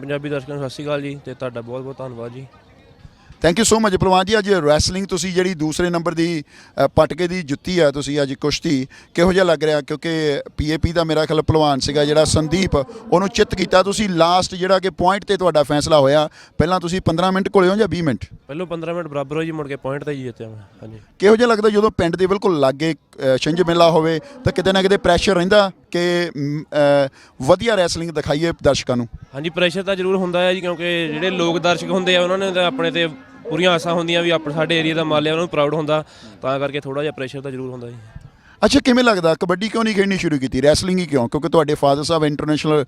ਪੰਜਾਬੀ ਦਰਸ਼ਕਾਂ ਨੂੰ ਸਤਿ ਸ਼੍ਰੀ ਅਕਾਲ ਜੀ ਤੇ ਤੁਹਾਡਾ ਬਹੁਤ ਬਹੁਤ ਧੰਨਵਾਦ ਜੀ। ਥੈਂਕ ਯੂ ਸੋ ਮਚ ਪ੍ਰਵਾਨ ਜੀ ਅੱਜ ਰੈਸਲਿੰਗ ਤੁਸੀਂ ਜਿਹੜੀ ਦੂਸਰੇ ਨੰਬਰ ਦੀ ਅ, ਪਟਕੇ ਦੀ ਜੁੱਤੀ ਆ ਤੁਸੀਂ ਅੱਜ ਕੁਸ਼ਤੀ ਕਿਹੋ ਜਿਹਾ ਲੱਗ ਰਿਹਾ? ਕਿਉਂਕਿ ਪੀਏਪੀ ਦਾ ਮੇਰਾ ਖਿਆਲ ਪਹਿਲਵਾਨ ਸੀਗਾ ਜਿਹੜਾ ਸੰਦੀਪ ਉਹਨੂੰ ਚਿੱਤ ਕੀਤਾ ਤੁਸੀਂ ਲਾਸਟ ਜਿਹੜਾ ਕਿ ਪੁਆਇੰਟ ਤੇ ਤੁਹਾਡਾ ਫੈਸਲਾ ਹੋਇਆ। ਪਹਿਲਾਂ ਤੁਸੀਂ 15 ਮਿੰਟ ਕੋਲੇ ਹੋ ਜਾਂ 20 ਮਿੰਟ? ਪਹਿਲੋਂ 15 ਮਿੰਟ ਬਰਾਬਰ ਹੋਈ ਜੀ ਮੁੜ ਕੇ ਪੁਆਇੰਟ ਤੇ ਜੀ ਜਿੱਤਿਆ ਮੈਂ ਹਾਂਜੀ। ਕਿਹੋ ਜਿਹਾ ਲੱਗਦਾ ਜਦੋਂ ਪਿੰਡ ਦੇ ਬਿਲਕੁਲ ਲਾਗੇ ਛਿੰਝ ਮੇਲਾ ਹੋਵੇ ਤਾਂ ਕਿਤੇ ਨਾ ਕਿਤੇ ਪ੍ਰੈਸ਼ਰ ਰਹਿੰਦਾ ਕਿ ਵਧੀਆ ਰੈਸਲਿੰਗ ਦਿਖਾਈਏ ਦਰਸ਼ਕਾਂ ਨੂੰ। ਹਾਂਜੀ ਪ੍ਰੈਸ਼ਰ ਤਾਂ ਜ਼ਰੂਰ ਹੁੰਦਾ ਹੈ ਜੀ ਕਿਉਂਕਿ ਜਿਹੜੇ ਲੋਕ ਦਰਸ਼ਕ ਹੁੰਦੇ ਆ ਉਹਨਾਂ ਨੇ ਤਾਂ ਆਪਣੇ ਤੇ ਪੂਰੀਆਂ ਆਸਾਂ ਹੁੰਦੀਆਂ ਵੀ ਆਪਣੇ ਸਾਡੇ ਏਰੀਆ ਦਾ ਮਾਲਿਆ ਉਹਨਾਂ ਨੂੰ ਪ੍ਰਾਊਡ ਹੁੰਦਾ ਤਾਂ ਕਰਕੇ ਥੋੜਾ ਜਿਹਾ ਪ੍ਰੈਸ਼ਰ ਤਾਂ ਜ਼ਰੂਰ ਹੁੰਦਾ ਜੀ। ਅੱਛਾ ਕਿਵੇਂ ਲੱਗਦਾ? ਕਬੱਡੀ ਕਿਉਂ ਨਹੀਂ ਖੇਡਣੀ ਸ਼ੁਰੂ ਕੀਤੀ? ਰੈਸਲਿੰਗ ਹੀ ਕਿਉਂ? ਕਿਉਂਕਿ ਤੁਹਾਡੇ ਫਾਦਰ ਸਾਹਿਬ ਇੰਟਰਨੈਸ਼ਨਲ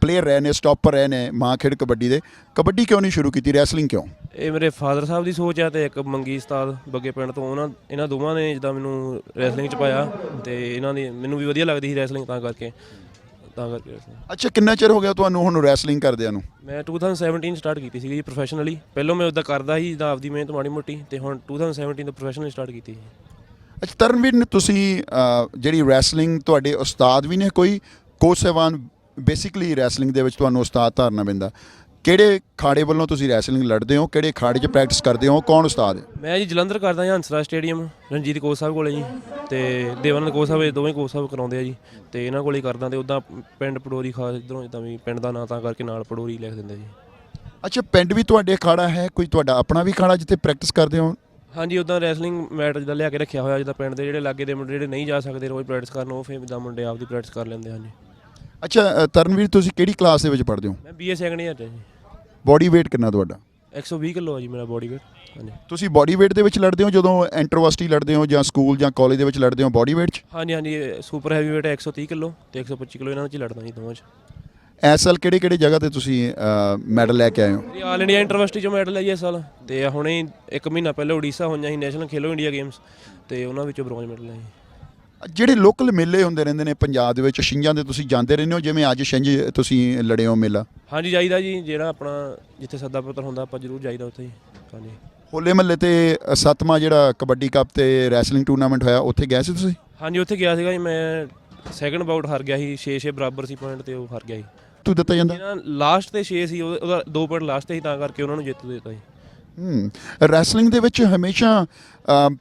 ਪਲੇਅਰ ਰਹੇ ਨੇ ਸਟਾਪਰ ਰਹੇ ਨੇ ਮਾਂ ਖੇਡ ਕਬੱਡੀ ਦੇ। ਕਬੱਡੀ ਕਿਉਂ ਨਹੀਂ ਸ਼ੁਰੂ ਕੀਤੀ ਰੈਸਲਿੰਗ ਕਿਉਂ? ਇਹ ਮੇਰੇ ਫਾਦਰ ਸਾਹਿਬ ਦੀ ਸੋਚ ਆ ਤੇ ਇੱਕ ਮੰਗੀ ਉਸਤਾਦ ਬੱਗੇ ਪਿੰਡ ਤੋਂ ਉਹਨਾਂ ਇਹਨਾਂ ਦੋਵਾਂ ਨੇ ਜਿੱਦਾਂ ਮੈਨੂੰ ਰੈਸਲਿੰਗ ਚ ਪਾਇਆ ਤੇ ਇਹਨਾਂ ਦੀ ਮੈਨੂੰ ਵੀ ਵਧੀਆ ਲੱਗਦੀ ਸੀ ਰੈਸਲਿੰਗ ਤਾਂ ਕਰਕੇ ਤਾਂ ਕਰਕੇ wrestling। ਅੱਛਾ ਕਿੰਨਾ ਚਿਰ ਹੋ ਗਿਆ ਤੁਹਾਨੂੰ ਹੁਣ ਰੈਸਲਿੰਗ ਕਰਦਿਆਂ ਨੂੰ? ਮੈਂ 2017 ਸਟਾਰਟ ਕੀਤੀ ਸੀਗੀ ਜੀ ਪ੍ਰੋਫੈਸ਼ਨਲੀ ਪਹਿਲਾਂ ਮੈਂ ਉਦਾਂ ਕਰਦਾ ਸੀ ਜਿੱਦਾਂ ਆਪਦੀ ਮਿਹਨਤ ਮਾੜੀ ਮੋਟੀ ਤੇ ਹੁਣ 2017 ਤੋਂ ਪ੍ਰੋਫੈਸ਼ਨਲੀ ਸਟਾਰਟ ਕੀਤੀ ਜੀ ਅੱਛਾ ਤਰਨਵੀਰ ਨੇ ਤੁਸੀਂ ਜਿਹੜੀ ਰੈਸਲਿੰਗ ਤੁਹਾਡੇ ਉਸਤਾਦ ਵੀ ਨੇ ਕੋਈ ਕੋਚ ਸਾਹਿਬਾਨ ਬੇਸਿਕਲੀ ਰੈਸਲਿੰਗ ਦੇ ਵਿੱਚ ਤੁਹਾਨੂੰ ਉਸਤਾਦ ਧਾਰਨਾ ਪੈਂਦਾ। ਕਿਹੜੇ ਖਾੜੇ ਵੱਲੋਂ ਤੁਸੀਂ ਰੈਸਲਿੰਗ ਲੜਦੇ ਹੋ? ਕਿਹੜੇ ਖਾੜੇ 'ਚ ਪ੍ਰੈਕਟਿਸ ਕਰਦੇ ਹੋ? ਕੌਣ ਉਸਤਾਦ ਹੈ? ਮੈਂ ਜੀ ਜਲੰਧਰ ਕਰਦਾ ਹਾਂ ਹੰਸਰਾ ਸਟੇਡੀਅਮ ਰਣਜੀਤ ਕੋਚ ਸਾਹਿਬ ਕੋਲੇ ਜੀ ਤੇ ਦੇਵਾਨੰਦ ਕੋਚ ਸਾਹਿਬ ਇਹ ਦੋਵੇਂ ਕੋਚ ਸਾਹਿਬ ਕਰਾਉਂਦੇ ਆ ਜੀ ਤੇ ਇਹਨਾਂ ਕੋਲੇ ਕਰਦਾ ਤੇ ਉਦਾਂ ਪਿੰਡ ਪਡੋਰੀ ਖਾਸ ਇਧਰੋਂ ਜਿੱਦਾਂ ਵੀ ਪਿੰਡ ਦਾ ਨਾਂ ਤਾਂ ਕਰਕੇ ਨਾਲ ਪਡੋਰੀ ਲਿਖ ਦਿੰਦੇ ਜੀ। ਅੱਛਾ ਪਿੰਡ ਵੀ ਤੁਹਾਡੇ ਅਖਾੜਾ ਹੈ? ਕੋਈ ਤੁਹਾਡਾ ਆਪਣਾ ਵੀ ਅਖਾੜਾ ਜਿੱਥੇ ਪ੍ਰੈਕਟਿਸ ਕਰਦੇ ਹੋ? ਹਾਂਜੀ ਉਦਾਂ ਰੈਸਲਿੰਗ ਮੈਟ ਜਿੱਦਾਂ ਲਿਆ ਕੇ ਰੱਖਿਆ ਹੋਇਆ ਜਿੱਦਾਂ ਪਿੰਡ ਦੇ ਜਿਹੜੇ ਲਾਗੇ ਦੇ ਮੁੰਡੇ ਜਿਹੜੇ ਨਹੀਂ ਜਾ ਸਕਦੇ ਰੋਜ਼ ਪ੍ਰੈਕਟਿਸ ਕਰਨ ਉਹ ਫੇਰ ਜਿੱਦਾਂ ਮੁੰਡੇ ਆਪਦੀ ਪ੍ਰੈਕਟਿਸ ਕਰ ਲੈਂਦੇ ਹਾਂਜੀ। ਅੱਛਾ ਅ, ਤਰਨਵੀਰ ਤੁਸੀਂ ਕਿਹੜੀ ਕਲਾਸ ਦੇ ਵਿੱਚ ਪੜ੍ਹਦੇ ਹੋ? ਮੈਂ ਬੀਏ ਸੈਕੰਡ ਇਅਰ ਚ ਜੀ। ਬੋਡੀ weight ਕਿੰਨਾ ਤੁਹਾਡਾ? 120 ਕਿਲੋ ਆ ਜੀ ਮੇਰਾ ਬੋਡੀ weight ਹਾਂਜੀ। ਤੁਸੀਂ ਬੋਡੀ weight ਦੇ ਵਿੱਚ ਲੜਦੇ ਹੋ ਜਦੋਂ ਇੰਟਰਵਰਸਿਟੀ ਲੜਦੇ ਹੋ ਜਾਂ ਸਕੂਲ ਜਾਂ ਕਾਲਜ ਦੇ ਵਿੱਚ ਲੜਦੇ ਹੋ ਬੋਡੀ weight 'ਚ? ਹਾਂਜੀ ਹਾਂਜੀ ਸੁਪਰ ਹੈਵੀ weight 130 ਕਿਲੋ ਤੇ 125 ਕਿਲੋ ਇਹਨਾਂ ਵਿੱਚ ਹੀ ਲੜਦਾ ਜੀ ਦੋਵਾਂ ਚ। ਇਸ ਸਾਲ ਕਿਹੜੇ ਕਿਹੜੇ ਜਗ੍ਹਾ ਤੇ ਤੁਸੀਂ ਮੈਡਲ ਲੈ ਕੇ ਆਏ ਹੋ? ਇਹ ਆਲ ਇੰਡੀਆ ਯੂਨੀਵਰਸਿਟੀ ਚੋਂ ਮੈਡਲ ਹੈ ਜੀ ਇਸ ਸਾਲ ਤੇ ਹੁਣੇ ਇੱਕ ਮਹੀਨਾ ਪਹਿਲਾਂ ਉੜੀਸਾ ਹੋਈਆਂ ਸੀ ਨੈਸ਼ਨਲ ਖੇਲੋ ਇੰਡੀਆ ਗੇਮਸ ਤੇ ਉਹਨਾਂ ਵਿੱਚੋਂ ਬ੍ਰੌਂਜ਼ ਮੈਡਲ ਹੈ ਜੀ ਜਿਹੜੇ ਲੋਕਲ ਮੇਲੇ ਹੁੰਦੇ ਰਹਿੰਦੇ ਨੇ ਪੰਜਾਬ ਦੇ ਵਿੱਚ ਛਿੰਜਾਂ ਦੇ ਤੁਸੀਂ ਜਾਂਦੇ ਰਹਿੰਦੇ ਹੋ ਜਿਵੇਂ ਅੱਜ ਛਿੰਝ ਤੁਸੀਂ ਲੜੇ ਹੋ ਮੇਲਾ? ਹਾਂਜੀ ਜਾਈਦਾ ਜੀ ਜਿਹੜਾ ਆਪਣਾ ਜਿੱਥੇ ਸੱਦਾ ਪੱਤਰ ਹੁੰਦਾ ਆਪਾਂ ਜ਼ਰੂਰ ਜਾਈਦਾ ਉੱਥੇ ਜੀ। ਹਾਂਜੀ। ਹੋਲੇ ਮਹੱਲੇ ਤੇ ਸੱਤਵਾਂ ਜਿਹੜਾ ਕਬੱਡੀ ਕੱਪ ਤੇ ਰੈਸਲਿੰਗ ਟੂਰਨਾਮੈਂਟ ਹੋਇਆ ਉੱਥੇ ਗਏ ਸੀ ਤੁਸੀਂ? ਹਾਂਜੀ ਉੱਥੇ ਗਿਆ ਸੀਗਾ ਜੀ ਮੈਂ ਸੈਕੰਡ ਬਾਊਟ ਹਾਰ ਗਿਆ ਸੀ 6-6 ਬਰਾਬਰ ਸੀ ਪੁਆਇੰਟ ਤੇ ਉਹ ਹਾਰ ਗਿਆ ਜੀ। ਤੂੰ ਦਿੱਤਾ ਜਾਂਦਾ? ਲਾਸਟ ਤੇ 6 ਸੀ ਉਹਦਾ ਉਹਦਾ ਦੋ ਪੁਆਇੰਟ ਲਾਸਟ ਤੇ ਸੀ ਤਾਂ ਕਰਕੇ ਉਹਨਾਂ ਨੂੰ ਜਿੱਤ ਦਿੱਤਾ ਜੀ। ਹੂੰ ਰੈਸਲਿੰਗ ਦੇ ਵਿੱਚ ਹਮੇਸ਼ਾ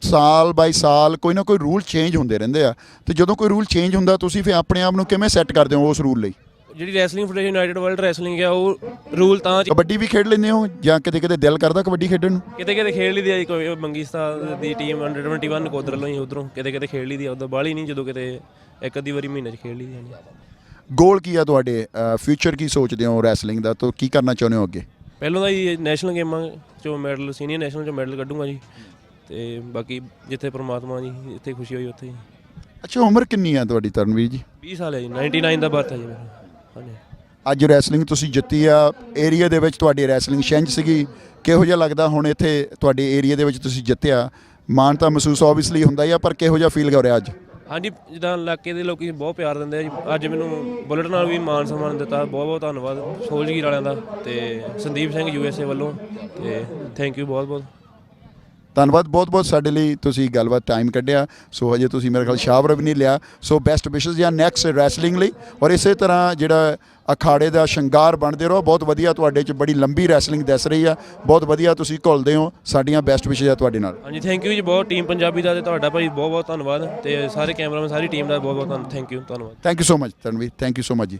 ਸਾਲ ਬਾਈ ਸਾਲ ਕੋਈ ਨਾ ਕੋਈ ਰੂਲ ਚੇਂਜ ਹੁੰਦੇ ਰਹਿੰਦੇ ਆ। ਤੇ ਜਦੋਂ ਕੋਈ ਰੂਲ ਚੇਂਜ ਹੁੰਦਾ ਤੁਸੀਂ ਫਿਰ ਆਪਣੇ ਆਪ ਨੂੰ ਕਿਵੇਂ ਸੈੱਟ ਕਰਦੇ ਹੋ ਉਸ ਰੂਲ ਲਈ? ਜਿਹੜੀ wrestling federation United World Wrestling ਆ ਉਹ ਰੂਲ ਤਾਂ ਕਬੱਡੀ ਵੀ ਖੇਡ ਲੈਂਦੇ ਹੋ ਜਾਂ ਕਿਤੇ ਕਿਤੇ ਦਿਲ ਕਰਦਾ ਕਬੱਡੀ ਖੇਡਣ ਨੂੰ? ਕਿਤੇ ਕਿਤੇ ਖੇਡ ਲਈਦੀ ਆ ਜੀ ਕੋਈ ਮੰਗੀਸਤਾਨ ਦੀ ਟੀਮ ਅੰਡਰ 21 ਨਕੋਦਰ ਵੱਲੋਂ ਹੀ ਉਧਰੋਂ ਕਿਤੇ ਕਿਤੇ ਖੇਡ ਲਈਦੀ ਆ ਉਦੋਂ ਬਾਹਲੀ ਨਹੀਂ ਜਦੋਂ ਕਿਤੇ ਇੱਕ ਅੱਧੀ ਵਾਰੀ ਮਹੀਨੇ 'ਚ ਖੇਡ ਲਈਦੀ ਆ ਗੋਲ ਕੀ ਆ ਤੁਹਾਡੇ? ਫਿਊਚਰ ਕੀ ਸੋਚਦੇ ਹੋ ਰੈਸਲਿੰਗ ਦਾ? ਤੋਂ ਕੀ ਕਰਨਾ ਚਾਹੁੰਦੇ ਹੋ ਅੱਗੇ? ਪਹਿਲਾਂ ਤਾਂ ਜੀ ਨੈਸ਼ਨਲ ਗੇਮਾਂ ਚੋਂ ਮੈਡਲ ਸੀਨੀਅਰ ਨੈਸ਼ਨਲ ਚੋਂ ਮੈਡਲ ਕੱਢੂੰਗਾ ਜੀ। ਤੇ ਬਾਕੀ ਜਿੱਥੇ ਪ੍ਰਮਾਤਮਾ ਜੀ ਇੱਥੇ ਖੁਸ਼ੀ ਹੋਈ ਉੱਥੇ ਜੀ। ਅੱਛਾ ਉਮਰ ਕਿੰਨੀ ਆ ਤੁਹਾਡੀ ਤਰਨਵੀਰ ਜੀ? 20 ਸਾਲ ਹੈ ਜੀ 99 ਦਾ ਬਰਥ ਹੈ ਜੀ ਮੇਰਾ। ਹਾਂਜੀ। ਅੱਜ ਰੈਸਲਿੰਗ ਤੁਸੀਂ ਜਿੱਤੀ ਆ ਏਰੀਆ ਦੇ ਵਿੱਚ ਤੁਹਾਡੀ ਰੈਸਲਿੰਗ ਛਿੰਝ ਸੀਗੀ। ਕਿਹੋ ਜਿਹਾ ਲੱਗਦਾ ਹੁਣ ਇੱਥੇ ਤੁਹਾਡੇ ਏਰੀਆ ਦੇ ਵਿੱਚ ਤੁਸੀਂ ਜਿੱਤਿਆ? ਮਾਣ ਤਾਂ ਮਹਿਸੂਸ ਆਬਵੀਅਸਲੀ ਹੁੰਦਾ ਹੀ ਆ ਪਰ ਕਿਹੋ ਜਿਹਾ ਫੀਲ ਹੋ ਰਿਹਾ ਅੱਜ? ਹਾਂਜੀ, ਜਿੱਦਾਂ ਇਲਾਕੇ ਦੇ ਲੋਕੀ ਬਹੁਤ ਪਿਆਰ ਦਿੰਦੇ ਆ ਜੀ। ਅੱਜ ਮੈਨੂੰ ਬੁਲਟ ਨਾਲ ਵੀ ਮਾਨ ਸਨਮਾਨ ਦਿੱਤਾ। ਬਹੁਤ ਬਹੁਤ ਧੰਨਵਾਦ ਸੋਲਜਗੀਰ ਵਾਲਿਆਂ ਦਾ ਤੇ ਸੰਦੀਪ ਸਿੰਘ ਯੂਐਸਏ ਵੱਲੋਂ ਤੇ ਥੈਂਕ ਯੂ ਬਹੁਤ ਬਹੁਤ। ਧੰਨਵਾਦ ਬਹੁਤ ਬਹੁਤ ਸਾਡੇ ਲਈ ਤੁਸੀਂ ਗੱਲਬਾਤ ਟਾਈਮ ਕੱਢਿਆ। ਸੋ ਹਜੇ ਤੁਸੀਂ ਮੇਰੇ ਖਿਆਲ ਸ਼ਾਵਰ ਵੀ ਨਹੀਂ ਲਿਆ। ਸੋ ਬੈਸਟ ਵਿਸ਼ੇਸ ਜਾਂ ਨੈਕਸਟ ਰੈਸਲਿੰਗ ਲਈ। ਔਰ ਇਸੇ ਤਰ੍ਹਾਂ ਜਿਹੜਾ ਅਖਾੜੇ ਦਾ ਸ਼ਿੰਗਾਰ ਬਣਦੇ ਰਹੋ। ਬਹੁਤ ਵਧੀਆ ਤੁਹਾਡੇ 'ਚ ਬੜੀ ਲੰਬੀ ਰੈਸਲਿੰਗ ਦਿਸ ਰਹੀ ਆ। ਬਹੁਤ ਵਧੀਆ ਤੁਸੀਂ ਘੁਲਦੇ ਹੋ। ਸਾਡੀਆਂ ਬੈਸਟ ਵਿਸ਼ੇਸ ਆ ਤੁਹਾਡੇ ਨਾਲ। ਹਾਂਜੀ ਥੈਂਕ ਯੂ ਜੀ ਬਹੁਤ। ਟੀਮ ਪੰਜਾਬੀ ਦਾ ਤੇ ਤੁਹਾਡਾ ਭਾਈ ਬਹੁਤ ਬਹੁਤ ਧੰਨਵਾਦ। ਤੇ ਸਾਰੇ ਕੈਮਰਾਮੈਨ ਸਾਰੀ ਟੀਮ ਦਾ ਬਹੁਤ ਬਹੁਤ ਥੈਂਕ ਯੂ ਧੰਨਵਾਦ। Thank you so much Tanveer. Thank you so much ਜੀ।